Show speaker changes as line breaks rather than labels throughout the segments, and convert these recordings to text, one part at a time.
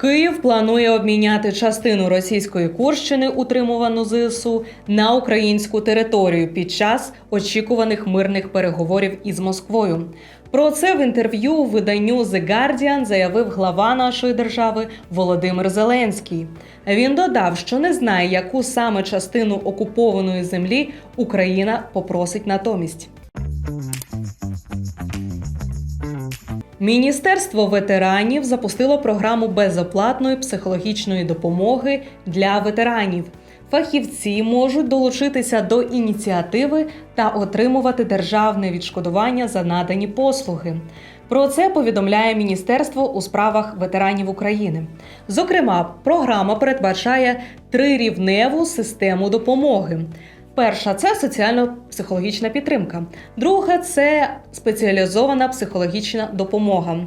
Київ планує обміняти частину російської Курщини, утримувану ЗСУ, на українську територію під час очікуваних мирних переговорів із Москвою. Про це в інтерв'ю виданню The Guardian заявив глава нашої держави Володимир Зеленський. Він додав, що не знає, яку саме частину окупованої землі Україна попросить натомість. Міністерство ветеранів запустило програму безоплатної психологічної допомоги для ветеранів. Фахівці можуть долучитися до ініціативи та отримувати державне відшкодування за надані послуги. Про це повідомляє Міністерство у справах ветеранів України. Зокрема, програма передбачає трирівневу систему допомоги. Перша це соціально-психологічна підтримка. Друга це спеціалізована психологічна допомога.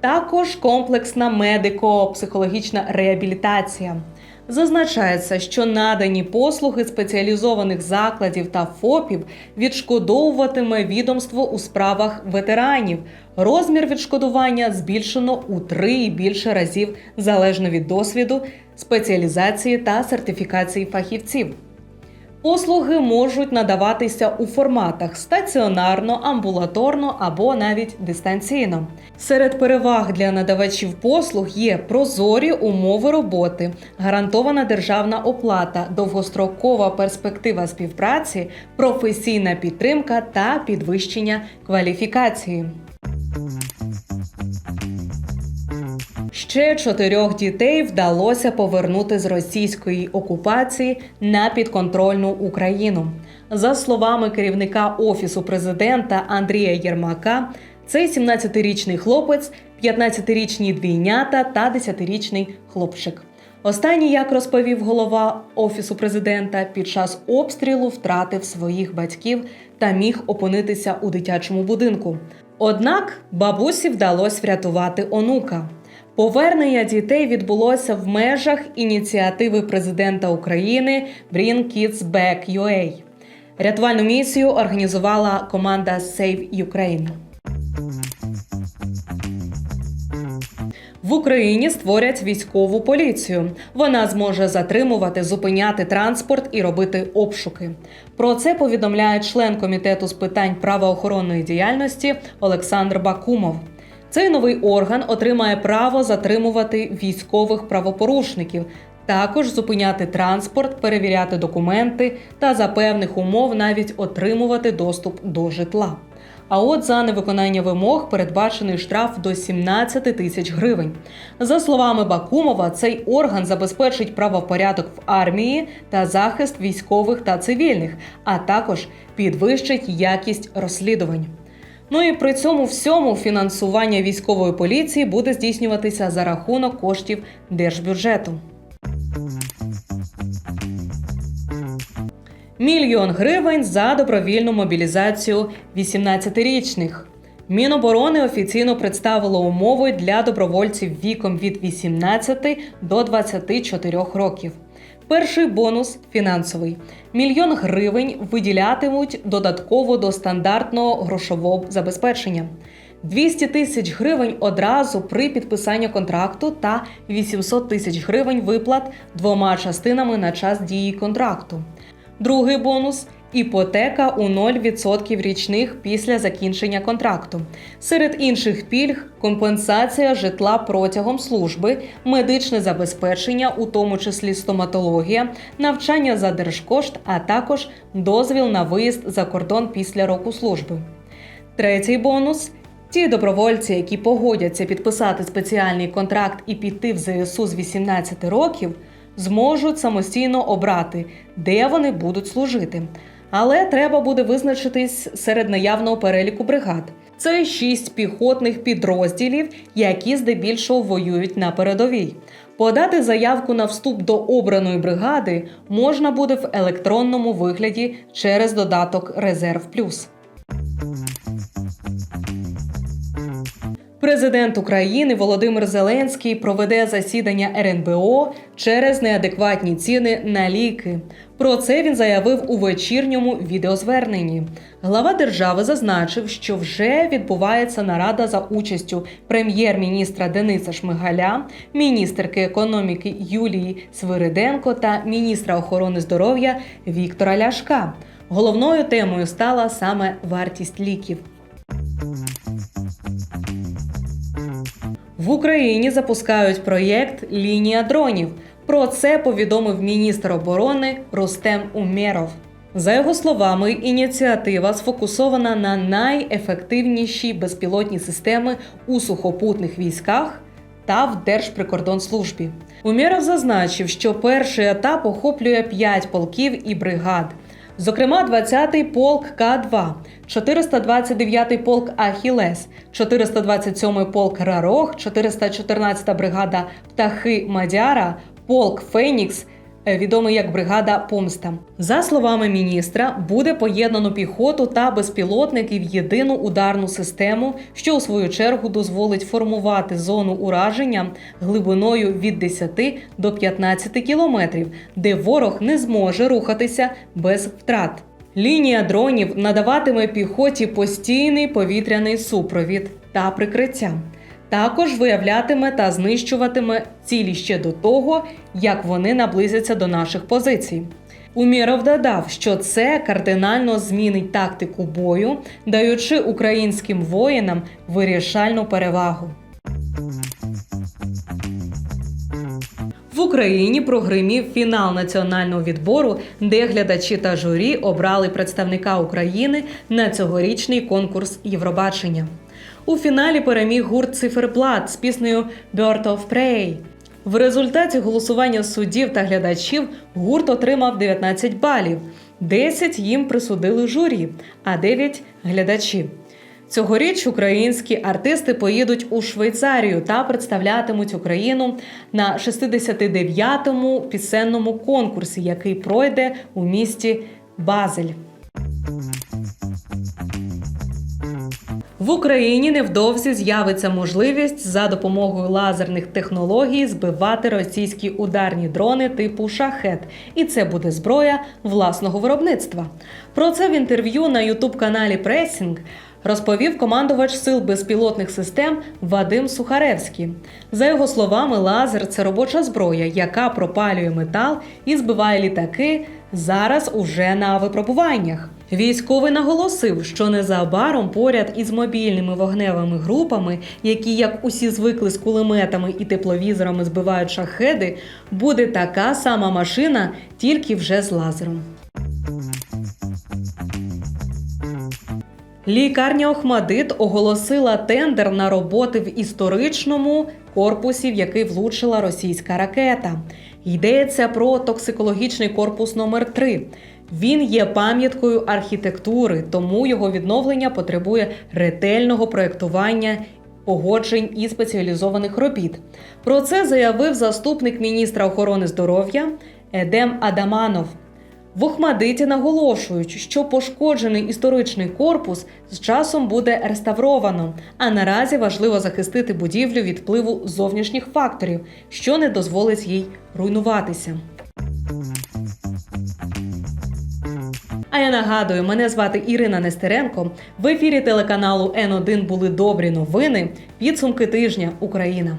Також комплексна медико-психологічна реабілітація. Зазначається, що надані послуги спеціалізованих закладів та ФОПів відшкодовуватиме відомство у справах ветеранів. Розмір відшкодування збільшено у три і більше разів залежно від досвіду, спеціалізації та сертифікації фахівців. Послуги можуть надаватися у форматах стаціонарно, амбулаторно або навіть дистанційно. Серед переваг для надавачів послуг є прозорі умови роботи, гарантована державна оплата, довгострокова перспектива співпраці, професійна підтримка та підвищення кваліфікації. Ще чотирьох дітей вдалося повернути з російської окупації на підконтрольну Україну. За словами керівника офісу президента Андрія Єрмака, цей 17-річний хлопець, 15-річні двійнята та 10-річний хлопчик. Останній, як розповів голова офісу президента, під час обстрілу втратив своїх батьків та міг опинитися у дитячому будинку. Однак бабусі вдалося врятувати онука. Повернення дітей відбулося в межах ініціативи президента України Bring Kids Back UA. Рятувальну місію організувала команда Save Ukraine. В Україні створять військову поліцію. Вона зможе затримувати, зупиняти транспорт і робити обшуки. Про це повідомляє член комітету з питань правоохоронної діяльності Олександр Бакумов. Цей новий орган отримає право затримувати військових правопорушників, також зупиняти транспорт, перевіряти документи та за певних умов навіть отримувати доступ до житла. А от за невиконання вимог передбачений штраф до 17 тисяч гривень. За словами Бакумова, цей орган забезпечить правопорядок в армії та захист військових та цивільних, а також підвищить якість розслідувань. Ну і при цьому всьому фінансування військової поліції буде здійснюватися за рахунок коштів держбюджету. Мільйон гривень за добровільну мобілізацію 18-річних. Міноборони офіційно представило умови для добровольців віком від 18 до 24 років. Перший бонус фінансовий. Мільйон гривень виділятимуть додатково до стандартного грошового забезпечення. 200 тисяч гривень одразу при підписанні контракту та 800 тисяч гривень виплат двома частинами на час дії контракту. Другий бонус іпотека у 0% річних після закінчення контракту. Серед інших пільг компенсація житла протягом служби, медичне забезпечення, у тому числі стоматологія, навчання за держкошт, а також дозвіл на виїзд за кордон після року служби. Третій бонус. Ті добровольці, які погодяться підписати спеціальний контракт і піти в ЗСУ з 18 років, зможуть самостійно обрати, де вони будуть служити. Але треба буде визначитись серед наявного переліку бригад. Це шість піхотних підрозділів, які здебільшого воюють на передовій. Подати заявку на вступ до обраної бригади можна буде в електронному вигляді через додаток Резерв Плюс. Президент України Володимир Зеленський проведе засідання РНБО через неадекватні ціни на ліки. Про це він заявив у вечірньому відеозверненні. Глава держави зазначив, що вже відбувається нарада за участю прем'єр-міністра Дениса Шмигаля, міністерки економіки Юлії Свириденко та міністра охорони здоров'я Віктора Ляшка. Головною темою стала саме вартість ліків. В Україні запускають проєкт Лінія дронів. Про це повідомив міністр оборони Рустем Умєров. За його словами, ініціатива сфокусована на найефективніші безпілотні системи у сухопутних військах та в Держприкордонслужбі. Умєров зазначив, що перший етап охоплює 5 полків і бригад. Зокрема, 20-й полк К2, 429-й полк Ахілес, 427-й полк Рарох, 414-та бригада Птахи Мадяра, полк Фенікс, відомий як бригада Помста. За словами міністра, буде поєднано піхоту та безпілотники в єдину ударну систему, що у свою чергу дозволить формувати зону ураження глибиною від 10 до 15 кілометрів, де ворог не зможе рухатися без втрат. Лінія дронів надаватиме піхоті постійний повітряний супровід та прикриття. Також виявлятиме та знищуватиме цілі ще до того, як вони наблизяться до наших позицій. Уміров додав, що це кардинально змінить тактику бою, даючи українським воїнам вирішальну перевагу. В Україні прогримів фінал національного відбору, де глядачі та журі обрали представника України на цьогорічний конкурс Євробачення. У фіналі переміг гурт Циферблат з піснею «Bird of Prey». В результаті голосування суддів та глядачів гурт отримав 19 балів. 10 їм присудили журі, а 9 – глядачі. Цьогоріч українські артисти поїдуть у Швейцарію та представлятимуть Україну на 69-му пісенному конкурсі, який пройде у місті Базель. Україні невдовзі з'явиться можливість за допомогою лазерних технологій збивати російські ударні дрони типу шахет, і це буде зброя власного виробництва. Про це в інтерв'ю на ютуб-каналі Пресінг розповів командувач сил безпілотних систем Вадим Сухаревський. За його словами, лазер це робоча зброя, яка пропалює метал і збиває літаки зараз уже на випробуваннях. Військовий наголосив, що незабаром поряд із мобільними вогневими групами, які, як усі звикли з кулеметами і тепловізорами збивають шахеди, буде така сама машина, тільки вже з лазером. Лікарня Охмадит оголосила тендер на роботи в історичному корпусі, в який влучила російська ракета. Йдеться про токсикологічний корпус номер 3 Він є пам'яткою архітектури, тому його відновлення потребує ретельного проєктування. Погоджень і спеціалізованих робіт. Про це заявив заступник міністра охорони здоров'я Едем Адаманов. В наголошують, що пошкоджений історичний корпус з часом буде реставровано, а наразі важливо захистити будівлю від впливу зовнішніх факторів, що не дозволить їй руйнуватися. А я нагадую, мене звати Ірина Нестеренко. В ефірі телеканалу Н1 були добрі новини. Підсумки тижня Україна.